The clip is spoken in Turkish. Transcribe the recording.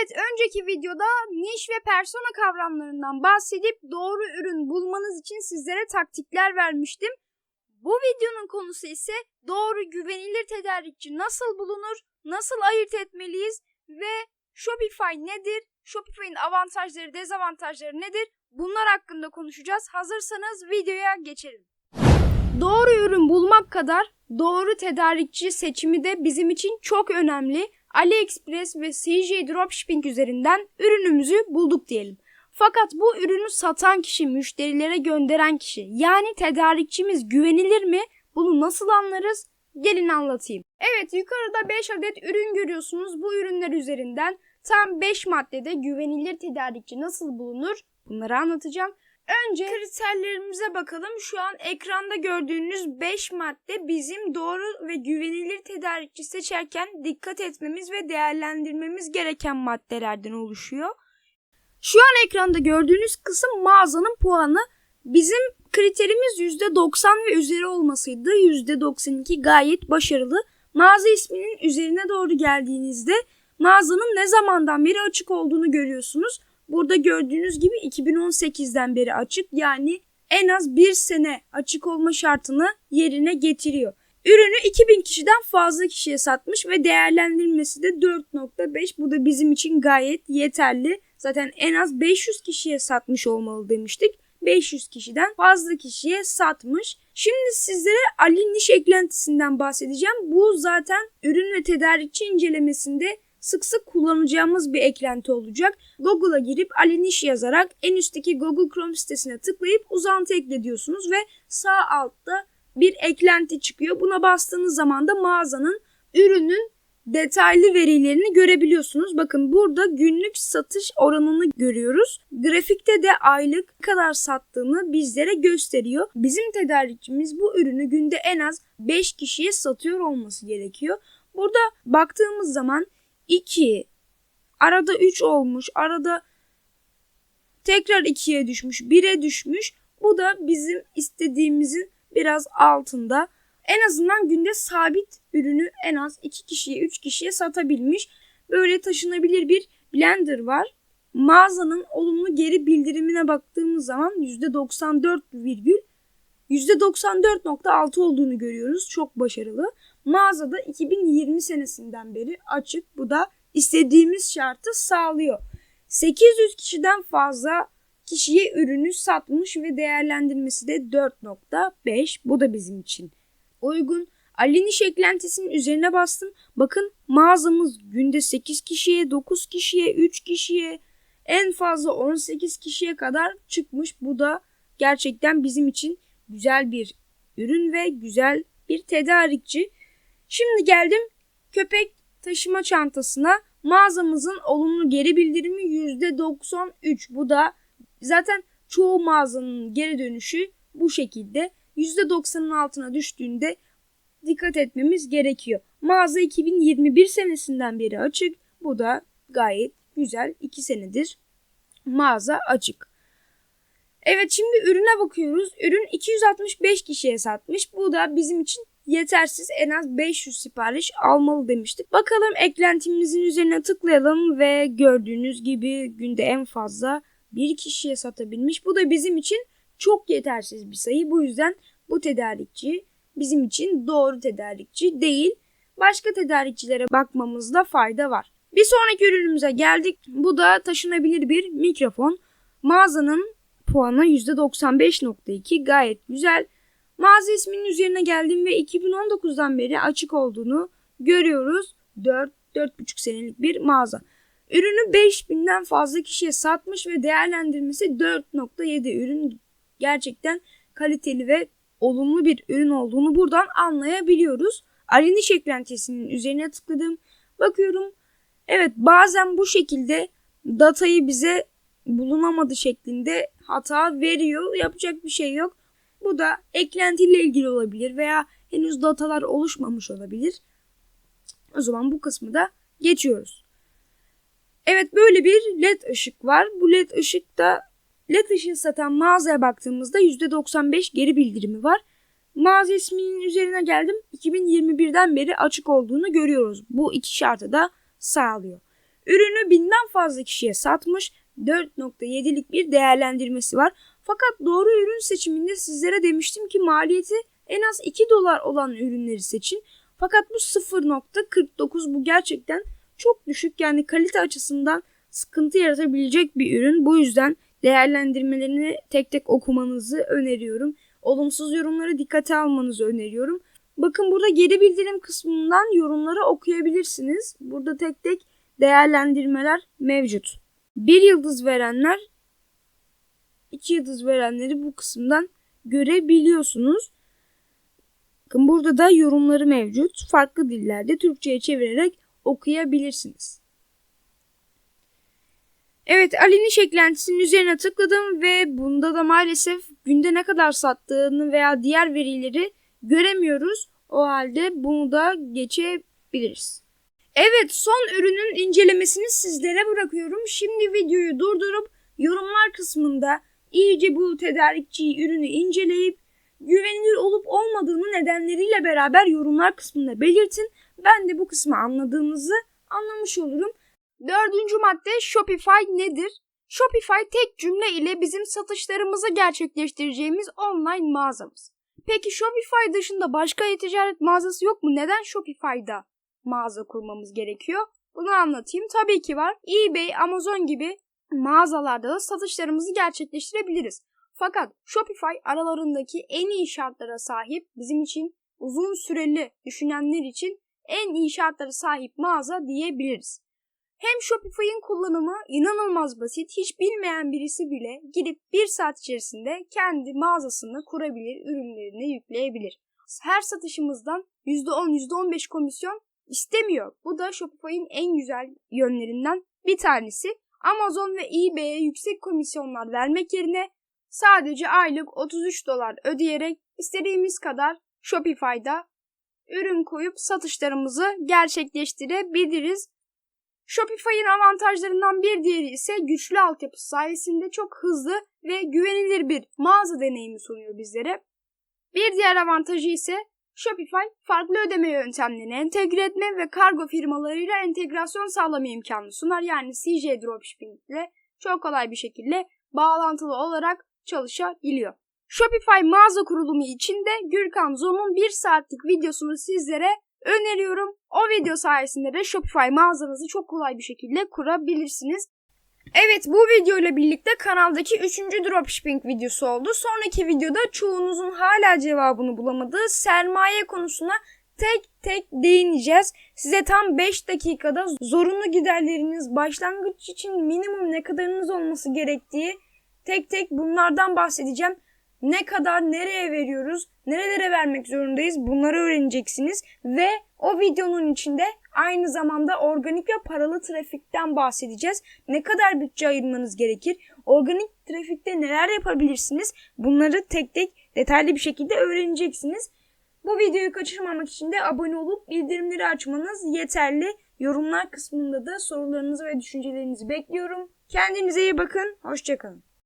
Evet, önceki videoda niş ve persona kavramlarından bahsedip doğru ürün bulmanız için sizlere taktikler vermiştim. Bu videonun konusu ise doğru güvenilir tedarikçi nasıl bulunur, nasıl ayırt etmeliyiz ve Shopify nedir, Shopify'in avantajları, dezavantajları nedir? Bunlar hakkında konuşacağız. Hazırsanız videoya geçelim. Doğru ürün bulmak kadar doğru tedarikçi seçimi de bizim için çok önemli. AliExpress ve CJ Dropshipping üzerinden ürünümüzü bulduk diyelim. Fakat bu ürünü satan kişi, müşterilere gönderen kişi yani tedarikçimiz güvenilir mi? Bunu nasıl anlarız? Gelin anlatayım. Evet yukarıda 5 adet ürün görüyorsunuz. Bu ürünler üzerinden tam 5 maddede güvenilir tedarikçi nasıl bulunur? Bunları anlatacağım. Önce kriterlerimize bakalım. Şu an ekranda gördüğünüz 5 madde bizim doğru ve güvenilir tedarikçi seçerken dikkat etmemiz ve değerlendirmemiz gereken maddelerden oluşuyor. Şu an ekranda gördüğünüz kısım mağazanın puanı. Bizim kriterimiz %90 ve üzeri olmasıydı. %92 gayet başarılı. Mağaza isminin üzerine doğru geldiğinizde mağazanın ne zamandan beri açık olduğunu görüyorsunuz. Burada gördüğünüz gibi 2018'den beri açık yani en az bir sene açık olma şartını yerine getiriyor. Ürünü 2000 kişiden fazla kişiye satmış ve değerlendirilmesi de 4.5. Bu da bizim için gayet yeterli. Zaten en az 500 kişiye satmış olmalı demiştik. 500 kişiden fazla kişiye satmış. Şimdi sizlere Ali Niş eklentisinden bahsedeceğim. Bu zaten ürün ve tedarikçi incelemesinde sık sık kullanacağımız bir eklenti olacak. Google'a girip Aliniş yazarak en üstteki Google Chrome sitesine tıklayıp uzantı ekle diyorsunuz ve sağ altta bir eklenti çıkıyor. Buna bastığınız zaman da mağazanın ürünün detaylı verilerini görebiliyorsunuz. Bakın burada günlük satış oranını görüyoruz. Grafikte de aylık kadar sattığını bizlere gösteriyor. Bizim tedarikçimiz bu ürünü günde en az 5 kişiye satıyor olması gerekiyor. Burada baktığımız zaman 2, arada 3 olmuş, arada tekrar 2'ye düşmüş, 1'e düşmüş. Bu da bizim istediğimizin biraz altında. En azından günde sabit ürünü en az 2 kişiye, 3 kişiye satabilmiş. Böyle taşınabilir bir blender var. Mağazanın olumlu geri bildirimine baktığımız zaman %94 virgül %94.6 olduğunu görüyoruz. Çok başarılı. Mağazada 2020 senesinden beri açık. Bu da istediğimiz şartı sağlıyor. 800 kişiden fazla kişiye ürünü satmış ve değerlendirmesi de 4.5. Bu da bizim için uygun. Aliniş eklentisinin üzerine bastım. Bakın mağazamız günde 8 kişiye, 9 kişiye, 3 kişiye, en fazla 18 kişiye kadar çıkmış. Bu da gerçekten bizim için güzel bir ürün ve güzel bir tedarikçi. Şimdi geldim köpek taşıma çantasına. Mağazamızın olumlu geri bildirimi %93. Bu da zaten çoğu mağazanın geri dönüşü bu şekilde. %90'ın altına düştüğünde dikkat etmemiz gerekiyor. Mağaza 2021 senesinden beri açık. Bu da gayet güzel. 2 senedir mağaza açık. Evet şimdi ürüne bakıyoruz. Ürün 265 kişiye satmış. Bu da bizim için yetersiz en az 500 sipariş almalı demiştik. Bakalım eklentimizin üzerine tıklayalım ve gördüğünüz gibi günde en fazla bir kişiye satabilmiş. Bu da bizim için çok yetersiz bir sayı. Bu yüzden bu tedarikçi bizim için doğru tedarikçi değil. Başka tedarikçilere bakmamızda fayda var. Bir sonraki ürünümüze geldik. Bu da taşınabilir bir mikrofon. Mağazanın puanı %95.2 gayet güzel. Mağaza isminin üzerine geldim ve 2019'dan beri açık olduğunu görüyoruz. 4 4,5 senelik bir mağaza. Ürünü 5000'den fazla kişiye satmış ve değerlendirmesi 4.7 ürün gerçekten kaliteli ve olumlu bir ürün olduğunu buradan anlayabiliyoruz. Aliniş eklentisinin üzerine tıkladım. Bakıyorum. Evet bazen bu şekilde datayı bize bulunamadı şeklinde hata veriyor. Yapacak bir şey yok. Bu da eklentiyle ilgili olabilir veya henüz datalar oluşmamış olabilir. O zaman bu kısmı da geçiyoruz. Evet böyle bir led ışık var. Bu led ışık da led ışığı satan mağazaya baktığımızda %95 geri bildirimi var. Mağaza isminin üzerine geldim. 2021'den beri açık olduğunu görüyoruz. Bu iki şartı da sağlıyor. ürünü binden fazla kişiye satmış 4.7'lik bir değerlendirmesi var. Fakat doğru ürün seçiminde sizlere demiştim ki maliyeti en az 2 dolar olan ürünleri seçin. Fakat bu 0.49 bu gerçekten çok düşük yani kalite açısından sıkıntı yaratabilecek bir ürün. Bu yüzden değerlendirmelerini tek tek okumanızı öneriyorum. Olumsuz yorumları dikkate almanızı öneriyorum. Bakın burada geri bildirim kısmından yorumları okuyabilirsiniz. Burada tek tek değerlendirmeler mevcut. Bir yıldız verenler, iki yıldız verenleri bu kısımdan görebiliyorsunuz. Bakın burada da yorumları mevcut. Farklı dillerde Türkçe'ye çevirerek okuyabilirsiniz. Evet Ali'nin eklentisinin üzerine tıkladım ve bunda da maalesef günde ne kadar sattığını veya diğer verileri göremiyoruz. O halde bunu da geçebiliriz. Evet son ürünün incelemesini sizlere bırakıyorum. Şimdi videoyu durdurup yorumlar kısmında iyice bu tedarikçi ürünü inceleyip güvenilir olup olmadığını nedenleriyle beraber yorumlar kısmında belirtin. Ben de bu kısmı anladığınızı anlamış olurum. Dördüncü madde Shopify nedir? Shopify tek cümle ile bizim satışlarımızı gerçekleştireceğimiz online mağazamız. Peki Shopify dışında başka e-ticaret mağazası yok mu? Neden Shopify'da mağaza kurmamız gerekiyor? Bunu anlatayım. Tabii ki var. eBay, Amazon gibi mağazalarda da satışlarımızı gerçekleştirebiliriz. Fakat Shopify aralarındaki en iyi şartlara sahip bizim için uzun süreli düşünenler için en iyi şartlara sahip mağaza diyebiliriz. Hem Shopify'in kullanımı inanılmaz basit. Hiç bilmeyen birisi bile gidip bir saat içerisinde kendi mağazasını kurabilir, ürünlerini yükleyebilir. Her satışımızdan %10, %15 komisyon istemiyor. Bu da Shopify'in en güzel yönlerinden bir tanesi. Amazon ve eBay'e yüksek komisyonlar vermek yerine sadece aylık 33 dolar ödeyerek istediğimiz kadar Shopify'da ürün koyup satışlarımızı gerçekleştirebiliriz. Shopify'in avantajlarından bir diğeri ise güçlü altyapısı sayesinde çok hızlı ve güvenilir bir mağaza deneyimi sunuyor bizlere. Bir diğer avantajı ise Shopify farklı ödeme yöntemlerini entegre etme ve kargo firmalarıyla entegrasyon sağlama imkanı sunar. Yani CJ Dropshipping ile çok kolay bir şekilde bağlantılı olarak çalışabiliyor. Shopify mağaza kurulumu için de Gürkan Zom'un bir saatlik videosunu sizlere öneriyorum. O video sayesinde de Shopify mağazanızı çok kolay bir şekilde kurabilirsiniz. Evet bu video ile birlikte kanaldaki 3. dropshipping videosu oldu. Sonraki videoda çoğunuzun hala cevabını bulamadığı sermaye konusuna tek tek değineceğiz. Size tam 5 dakikada zorunlu giderleriniz, başlangıç için minimum ne kadarınız olması gerektiği tek tek bunlardan bahsedeceğim. Ne kadar nereye veriyoruz, nerelere vermek zorundayız bunları öğreneceksiniz ve o videonun içinde aynı zamanda organik ve paralı trafikten bahsedeceğiz. Ne kadar bütçe ayırmanız gerekir? Organik trafikte neler yapabilirsiniz? Bunları tek tek detaylı bir şekilde öğreneceksiniz. Bu videoyu kaçırmamak için de abone olup bildirimleri açmanız yeterli. Yorumlar kısmında da sorularınızı ve düşüncelerinizi bekliyorum. Kendinize iyi bakın. Hoşçakalın.